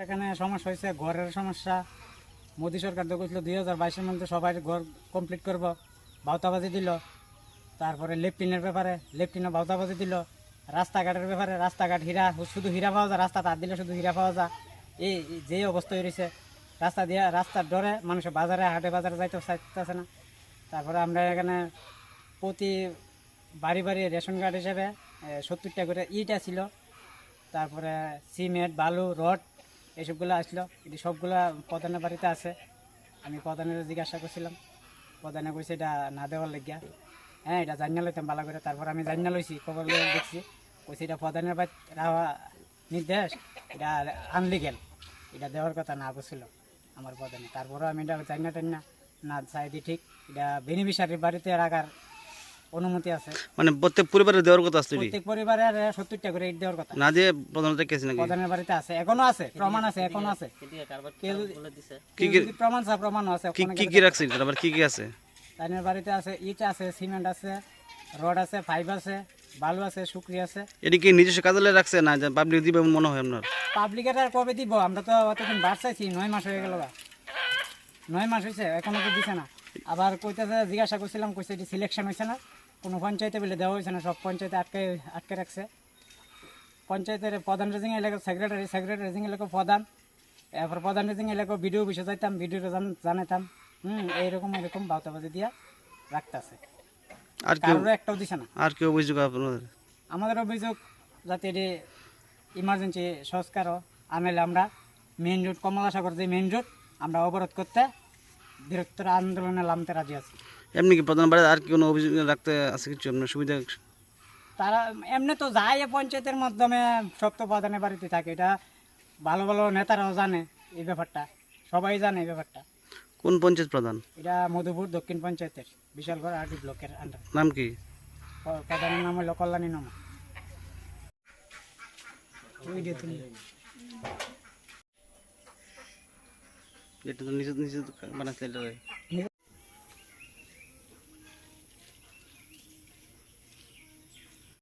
এখানে সমস্যা হয়েছে, ঘরের সমস্যা। মোদী সরকার তো কইছিল দুই হাজার বাইশের মধ্যে সবাই ঘর কমপ্লিট করব। বাউতাবাজি দিল। তারপরে লেফটিনের ব্যাপারে, লেফটিনও বাউতাবাজি দিল। রাস্তাঘাটের ব্যাপারে, রাস্তাঘাট হীরা, শুধু হীরা পাওয়া যায়, রাস্তা তার দিলে শুধু হীরা পাওয়া যায়। এই যে অবস্থা হয়েছে রাস্তা দিয়ে, রাস্তার ডরে মানুষ বাজারে, হাটে বাজারে যাইতে চাইতেছে না। তারপরে আমরা এখানে প্রতি বাড়ি বাড়ি রেশন কার্ড হিসেবে সত্তরটা করে ইটা ছিল তারপরে সিমেন্ট, বালু, রড এইসবগুলো আসলো। এটি সবগুলো প্রধানের বাড়িতে আছে, আমি প্রধানের জিজ্ঞাসা করছিলাম। প্রধানে কইছে, এটা না দেওয়ার লাগিয়া। হ্যাঁ এটা জানিয়ে লইতাম, ভালো করে। তারপর আমি জানিয়ে লইছি, খবর দেখছি। কইছে, এটা প্রধানের বাড়ি নির্দেশ, এটা আনলিগেল এটা দেওয়ার কথা না বলছিল আমার প্রধানে। তারপরে আমি এটা জানিয়ে টাইনা না চাইদি ঠিক। এটা বেনিফিশিয়ারির বাড়িতে রাখার অনুমতি আছে। মানে প্রত্যেক পরিবারে দেওয়ার কথা আসলে প্রত্যেক পরিবারের সত্তরটা করে ইট দেওয়ার কথা। না দিয়ে কেছে নাকি? প্রধানের বাড়িতে আছে এখনও আছে প্রমাণ আছে এখনও আছে। যদি- কি প্রমাণ চায় প্রমাণ আছে কি কি কি আবার কি কি আছে? বাড়িতে আছে ইট আছে সিমেন্ট আছে রড আছে পাইপ আছে বালু আছে শুকরি আছে। এটি কি নিজস্ব কাজে রাখছে না যে পাবলিক দিবে মনে হয় আপনার? পাবলিকের আর কবে দিব? আমরা তো অতদিন বার চাইছি নয় মাস হয়ে গেল। নয় মাস হয়েছে এখনও তো দিছে না। আবার কইতেছে জিজ্ঞাসা করছিলাম কইছে এটি সিলেকশন হয়েছে না। কোনো পঞ্চায়েতে বলে দেওয়া হয়েছে না সব পঞ্চায়েতে আটকে আটকে রাখছে। পঞ্চায়েতের প্রধান রেজিং এলাকা সেক্রেটারি সেক্রেটারি রেজিং এলাকা প্রধান এরপর প্রধান রেজিং এলাকা ভিডিও বিষয় যাইতাম ভিডিও জানাতাম হুম এইরকম এরকম বাউতাবাজি দিয়া রাখতেছে। আর কারোর একটাও দিছে না। আর কেউ অভিযোগ আপনাদের? আমাদের অভিযোগ যাতে এটি ইমার্জেন্সি সংস্কার আনলে আমরা মেইন রোড কমলা সাগর যে মেইন রোড আমরা অবরোধ করতে বৃহত্তর আন্দোলনে নামতে রাজি আছি। এমনি কি প্রধান বাড়ি আর কি কোনো অভিযোগ রাখতে আছে কিছু? আপনার সুবিধা তারা এমনি তো যায় এ পঞ্চায়েতের মাধ্যমে সব তো প্রধানের বাড়িতে থাকে। এটা ভালো ভালো নেতারাও জানে এই ব্যাপারটা। সবাই জানে এই ব্যাপারটা। কোন পঞ্চায়েত প্রধান? এটা মধুপুর দক্ষিণ পঞ্চায়েতের বিশালগড় আরডি ব্লকের আন্ডার নাম কি? প্রধানের নাম হলো কল্যাণী নমা। এটা তো নিজে নিজে বানাচ্ছে এটা।